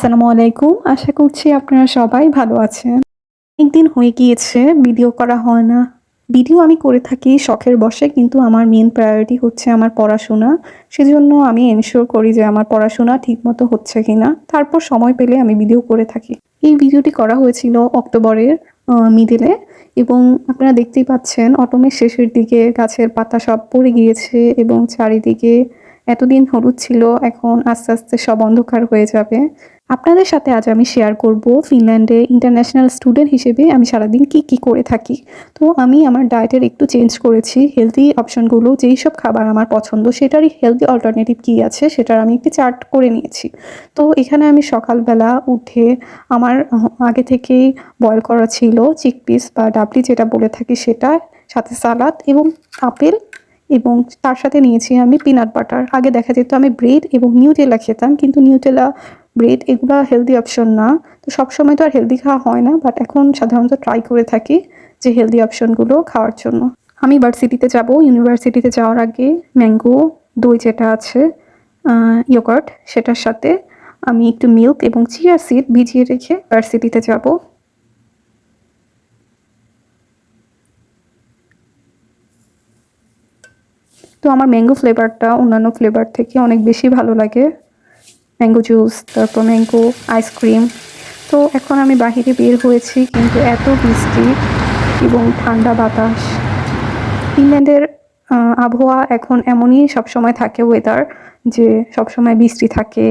আসসালামু আলাইকুম। আশা করছি আপনারা সবাই ভালো আছেন। একদিন হয়ে গিয়েছে, ভিডিও করা হয় না। ভিডিও আমি করে থাকি শখের বসে কিন্তু আমার মেন প্রায়োরিটি হচ্ছে আমার পড়াশোনা। সেজন্য আমি এনশিওর করি যে আমার পড়াশোনা ঠিকমতো হচ্ছে কিনা। তারপর সময় পেলে আমি ভিডিও করে থাকি। এই ভিডিওটি করা হয়েছিল অক্টোবরের মিডিলে এবং আপনারা দেখতেই পাচ্ছেন, অটমের শেষের দিকে গাছের পাতা সব পড়ে গিয়েছে এবং চারিদিকে এতদিন হলুদ ছিল, এখন আস্তে আস্তে সব অন্ধকার হয়ে যাবে। আপনাদের সাথে আজ আমি শেয়ার করব ফিনল্যান্ডে ইন্টারন্যাশনাল স্টুডেন্ট হিসেবে আমি সারাদিন কি কি করে থাকি। তো আমি আমার ডায়েটের একটু চেঞ্জ করেছি হেলদি অপশনগুলো যেই সব খাবার আমার পছন্দ, সেটারই হেলদি অল্টারনেটিভ কী আছে, সেটার আমি একটি চার্ট করে নিয়েছি। তো এখানে আমি সকালবেলা উঠে আমার আগে থেকেই বয়েল করা ছিল চিকপিস বা ডাবলি যেটা বলে থাকি সেটা, সাথে সালাদ এবং আপেল এবং তার সাথে নিয়েছি আমি পিনাট বাটার আগে দেখা যেত আমি ব্রেড এবং নিউটেলা খেতাম, কিন্তু নিউটেলা ব্রেড এগুলো হেলদি অপশন না। তো সবসময় তো আর হেলদি খাওয়া হয় না বাট এখন সাধারণত ট্রাই করে থাকি যে হেলদি অপশনগুলো খাওয়ার জন্য। আমি ভার্সিটিতে যাব ইউনিভার্সিটিতে যাওয়ার আগে ম্যাঙ্গো দই যেটা আছে ইয়োগার্ট সেটার সাথে আমি একটু মিল্ক এবং চিয়া সিড ভিজিয়ে রেখে ভার্সিটিতে যাব। তো আমার ম্যাঙ্গো ফ্লেভারটা অন্যান্য ফ্লেভার থেকে অনেক বেশি ভালো লাগে। ম্যাঙ্গো জুস তারপর ম্যাঙ্গো আইসক্রিম তো এখন আমি বাহিরে বের হয়েছি কিন্তু এত বৃষ্টি এবং ঠান্ডা বাতাস। ইংল্যান্ডের আবহাওয়া এখন এমনই সবসময় থাকে ওয়েদার যে সবসময় বৃষ্টি থাকে,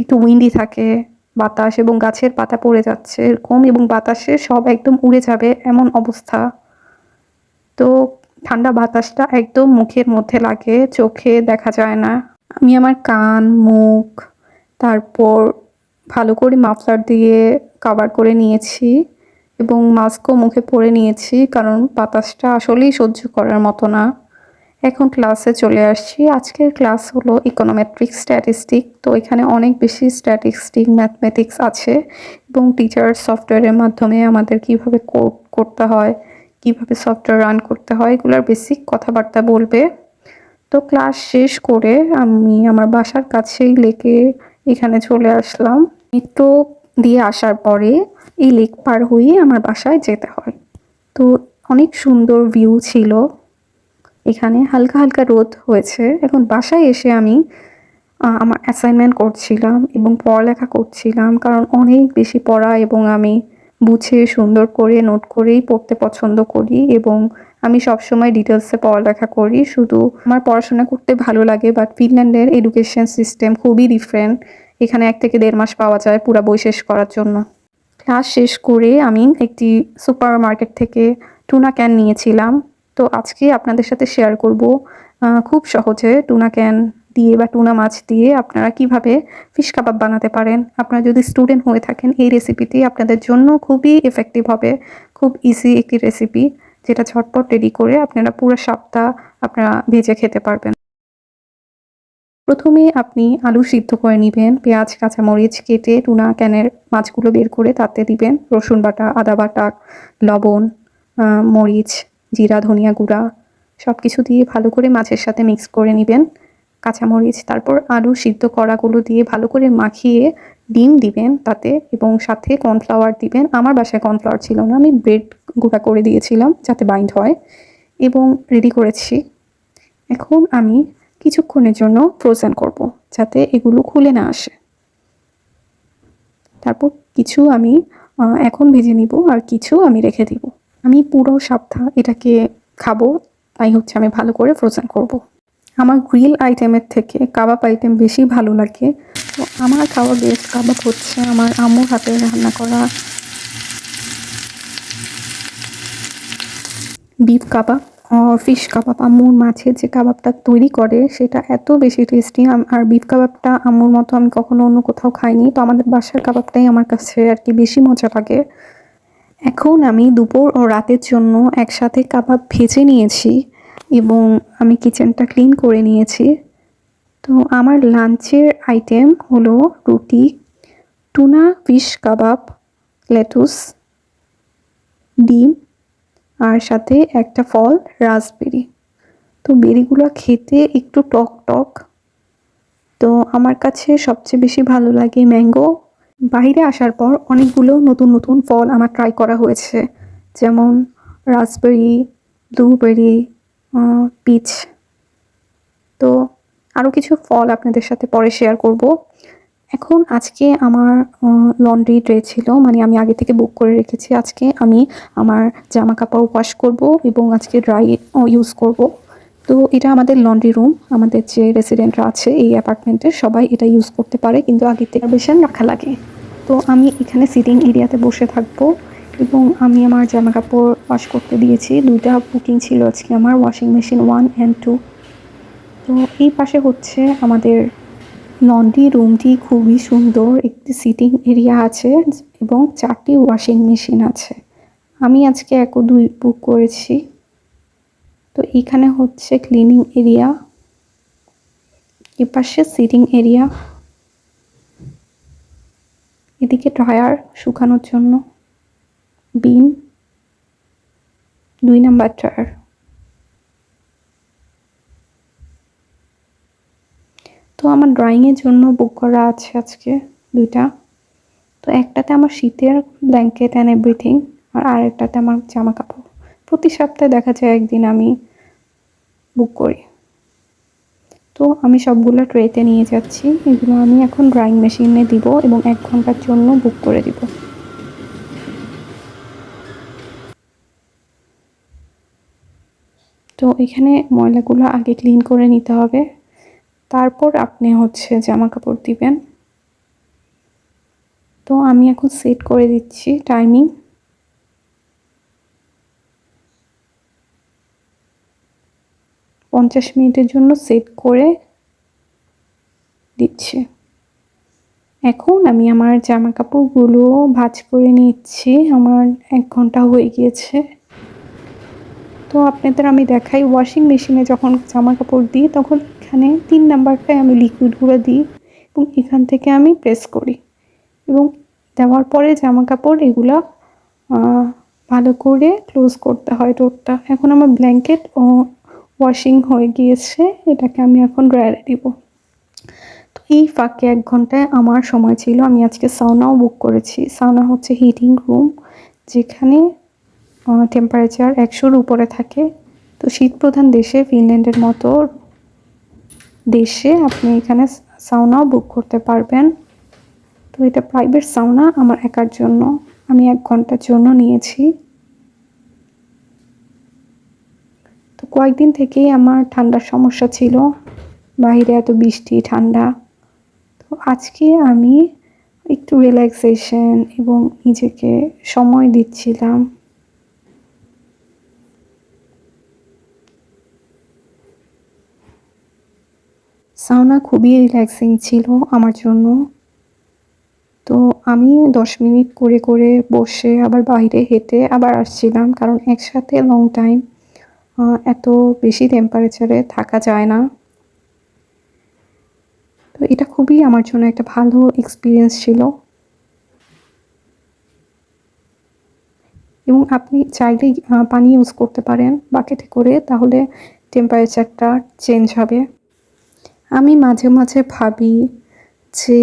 একটু উইন্ডি থাকে, বাতাস এবং গাছের পাতা পড়ে যাচ্ছে এরকম এবং বাতাসে সব একদম উড়ে যাবে এমন অবস্থা। তো ঠান্ডা বাতাসটা একদম মুখের মধ্যে লাগে, চোখে দেখা যায় না। আমি আমার কান, মুখ, তারপর ভালো করে মাফলার দিয়ে কভার করে নিয়েছি এবং মাস্কও মুখে পরে নিয়েছি কারণ বাতাসটা আসলেই সহ্য করার মতো না। এখন ক্লাসে চলে আসছি। আজকের ক্লাস হলো ইকোনমেট্রিক স্ট্যাটিস্টিক তো এখানে অনেক বেশি স্ট্যাটিস্টিক ম্যাথমেটিক্স আছে এবং টিচার সফটওয়্যারের মাধ্যমে আমাদের কীভাবে কোড করতে হয় কীভাবে সফটওয়্যার রান করতে হয়, এগুলোর বেসিক কথাবার্তা বলবে। তো ক্লাস শেষ করে আমি আমার বাসার কাছেই লেকে এখানে চলে আসলাম। মেট্রো দিয়ে আসার পরে এই লেক পার হয়ে আমার বাসায় যেতে হয়। তো অনেক সুন্দর ভিউ ছিল। এখানে হালকা হালকা রোদ হয়েছে। এখন বাসায় এসে আমি আমার অ্যাসাইনমেন্ট করছিলাম এবং পড়ালেখা করছিলাম। কারণ অনেক বেশি পড়া এবং আমি বুঝে, সুন্দর করে নোট করেই পড়তে পছন্দ করি এবং আমি সবসময় ডিটেলসে পড়ালেখা করি। শুধু আমার পড়াশোনা করতে ভালো লাগে বাট ফিনল্যান্ডের এডুকেশন সিস্টেম খুবই ডিফারেন্ট এখানে এক থেকে দেড় মাস পাওয়া যায় পুরো বই শেষ করার জন্য। ক্লাস শেষ করে আমি একটি সুপার মার্কেট থেকে টুনা ক্যান নিয়েছিলাম। তো আজকে আপনাদের সাথে শেয়ার করব খুব সহজে টুনা ক্যান দিয়ে বা টুনা মাছ দিয়ে আপনারা কীভাবে ফিশ কাবাব বানাতে পারেন? আপনারা যদি স্টুডেন্ট হয়ে থাকেন, এই রেসিপিটি আপনাদের জন্য খুবই এফেক্টিভ হবে। খুব ইজি একটি রেসিপি যেটা ঝটপট রেডি করে আপনারা পুরো সপ্তাহ আপনারা ভেজে খেতে পারবেন। প্রথমে আপনি আলু সিদ্ধ করে নেবেন, পেঁয়াজ, কাঁচামরিচ কেটে টুনা ক্যানের মাছগুলো বের করে তাতে দিবেন, রসুন বাটা, আদা বাটা, লবণ মরিচ, জিরা, ধনিয়া গুঁড়া সব কিছু দিয়ে ভালো করে মাছের সাথে মিক্স করে নেবেন। কাঁচামরিচ, তারপর আলু সিদ্ধ করাগুলো দিয়ে ভালো করে মাখিয়ে ডিম দিবেন তাতে এবং সাথে কর্নফ্লাওয়ার দিবেন। আমার বাসায় কর্নফ্লাওয়ার ছিল না, আমি ব্রেড গুঁড়া করে দিয়েছিলাম যাতে বাইন্ড হয় এবং রেডি করেছি। এখন আমি কিছুক্ষণের জন্য ফ্রোজেন করব যাতে এগুলো খুলে না আসে। তারপর কিছু আমি এখন ভেজে নিব আর কিছু আমি রেখে দিব। আমি পুরো সপ্তাহ এটাকে খাব, তাই হচ্ছে আমি ভালো করে ফ্রোজেন করব। আমার গ্রিল আইটেমের থেকে কাবাব আইটেম বেশি ভালো লাগে। তো আমার খাওয়া বেস্ট কাবাব হচ্ছে, আমার আম্মুর হাতে রান্না করা বিফ কাবাব ফিশ কাবাব। আম্মুর মাছের যে কাবাবটা তৈরি করে সেটা এত বেশি টেস্টি আর বিফ কাবাবটা আম্মুর মতো আমি কখনো অন্য কোথাও খাইনি। তো আমাদের বাসার কাবাবটাই আমার কাছে আর কি বেশি মজা লাগে। এখন আমি দুপুর ও রাতের জন্য একসাথে কাবাব ভেজে নিয়েছি। এবং আমি কিচেনটা ক্লিন করে নিয়েছি। তো আমার লাঞ্চের আইটেম হলো রুটি টুনা ফিশ কাবাব লেটুস ডিম, আর সাথে একটা ফল রাসবেরি তো বেরিগুলো খেতে একটু টক টক। তো আমার কাছে সবচেয়ে বেশি ভালো লাগে ম্যাঙ্গো বাইরে আসার পর অনেকগুলো নতুন নতুন ফল আমার ট্রাই করা হয়েছে। যেমন রাসবেরি ব্লুবেরি পিচ তো আরও কিছু ফল আপনাদের সাথে পরে শেয়ার করব। এখন আজকে আমার লন্ড্রি ড্রে ছিল মানে আমি আগে থেকে বুক করে রেখেছি। আজকে আমি আমার জামা কাপড় ওয়াশ করব এবং আজকে ড্রাই ইউজ করব। তো এটা আমাদের লন্ড্রি রুম আমাদের যে রেসিডেন্টরা আছে এই অ্যাপার্টমেন্টে সবাই এটা ইউজ করতে পারে, কিন্তু আগে থেকে বেশন রাখা লাগে। তো আমি এখানে সিটিং এরিয়াতে বসে থাকব। এবং আমি আমার জামা কাপড় ওয়াশ করতে দিয়েছি। দুইটা বুকিং ছিল আজকে আমার washing machine one and two তো এই পাশে হচ্ছে আমাদের লন্ড্রি রুমটি খুবই সুন্দর। একটি সিটিং এরিয়া আছে এবং চারটি ওয়াশিং মেশিন আছে। আমি আজকে এক দুই বুক করেছি। তো এখানে হচ্ছে ক্লিনিং এরিয়া এপাশে সিটিং এরিয়া এদিকে ড্রায়ার শুকানোর জন্য। বিন, দুই নাম্বার ড্রায়ার তো আমার ড্রয়িংয়ের জন্য বুক করা আছে আজকে দুইটা। তো একটাতে আমার শীতের ব্ল্যাঙ্কেট অ্যান্ড এভরিথিং আর আরেকটাতে আমার জামা কাপড় প্রতি সপ্তাহে দেখা যায় একদিন আমি বুক করি। তো আমি সবগুলো ট্রেতে নিয়ে যাচ্ছি, এগুলো আমি এখন ড্রয়িং মেশিনে দিব এবং এক ঘণ্টার জন্য বুক করে দিব। তো এখানে ময়লাগুলো আগে ক্লিন করে নিতে হবে। তারপর আপনি হচ্ছে জামা কাপড় দিবেন। তো আমি এখন সেট করে দিচ্ছি টাইমিং পঞ্চাশ মিনিটের জন্য সেট করে দিচ্ছি। এখন আমি আমার জামা কাপড়গুলো ভাজ করে নিচ্ছি। আমার এক ঘণ্টা হয়ে গিয়েছে। তো আপনাদের আমি দেখাই ওয়াশিং মেশিনে যখন জামা কাপড় দিই, তখন এখানে তিন নাম্বারটায় আমি লিকুইডগুলো দিই এবং এখান থেকে আমি প্রেস করি। এবং দেওয়ার পরে জামা কাপড় এগুলো ভালো করে ক্লোজ করতে হয় ডোরটা এখন আমার ব্ল্যাঙ্কেট ও ওয়াশিং হয়ে গিয়েছে, এটাকে আমি এখন ড্রায়ারে দিব। তো এই ফাঁকে এক ঘন্টায় আমার সময় ছিল, আমি আজকে সাউনাও বুক করেছি। সাউনা হচ্ছে হিটিং রুম যেখানে টেম্পারেচার একশোর উপরে থাকে। তো শীতপ্রধান দেশে ফিনল্যান্ডের মতো দেশে আপনি এখানে সাউনাও বুক করতে পারবেন। তো এটা প্রাইভেট সাউনা আমার একার জন্য। আমি এক ঘণ্টার জন্য নিয়েছি। তো কয়েকদিন থেকেই আমার ঠান্ডার সমস্যা ছিল। বাইরে এত বৃষ্টি, ঠান্ডা। তো আজকে আমি একটু রিল্যাক্সেশন এবং নিজেকে সময় দিচ্ছিলাম। সাউনা খুবই রিল্যাক্সিং ছিল আমার জন্য। তো আমি দশ মিনিট করে করে বসে আবার বাইরে হেঁটে আবার আসছিলাম কারণ একসাথে লং টাইম এত বেশি টেম্পারেচারে থাকা যায় না। তো এটা খুবই আমার জন্য একটা ভালো এক্সপিরিয়েন্স ছিল। এবং আপনি চাইলেই পানি ইউজ করতে পারেন বাকেটে করে, তাহলে টেম্পারেচারটা চেঞ্জ হবে। আমি মাঝে মাঝে ভাবি যে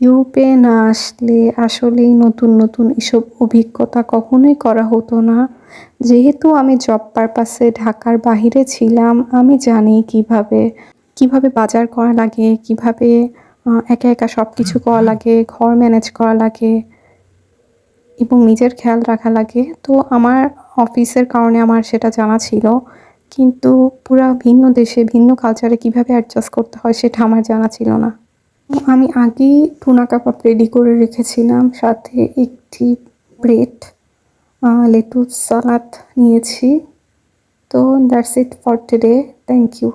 ইউরোপে না আসলে আসলেই নতুন নতুন এসব অভিজ্ঞতা কখনোই করা হতো না। যেহেতু আমি জব পারপাসে ঢাকার বাহিরে ছিলাম, আমি জানি কীভাবে কীভাবে বাজার করা লাগে, কীভাবে একা একা সব কিছু করা লাগে, ঘর ম্যানেজ করা লাগে এবং নিজের খেয়াল রাখা লাগে। তো আমার অফিসের কারণে আমার সেটা জানা ছিল। কিন্তু পুরা ভিন্ন দেশে, ভিন্ন কালচারে কীভাবে অ্যাডজাস্ট করতে হয় সেটা আমার জানা ছিল না। আমি আগেই টুনা কাবাব রেডি করে রেখেছিলাম, সাথে একটি ব্রেড লেটুস সালাদ নিয়েছি। তো that's it for today thank you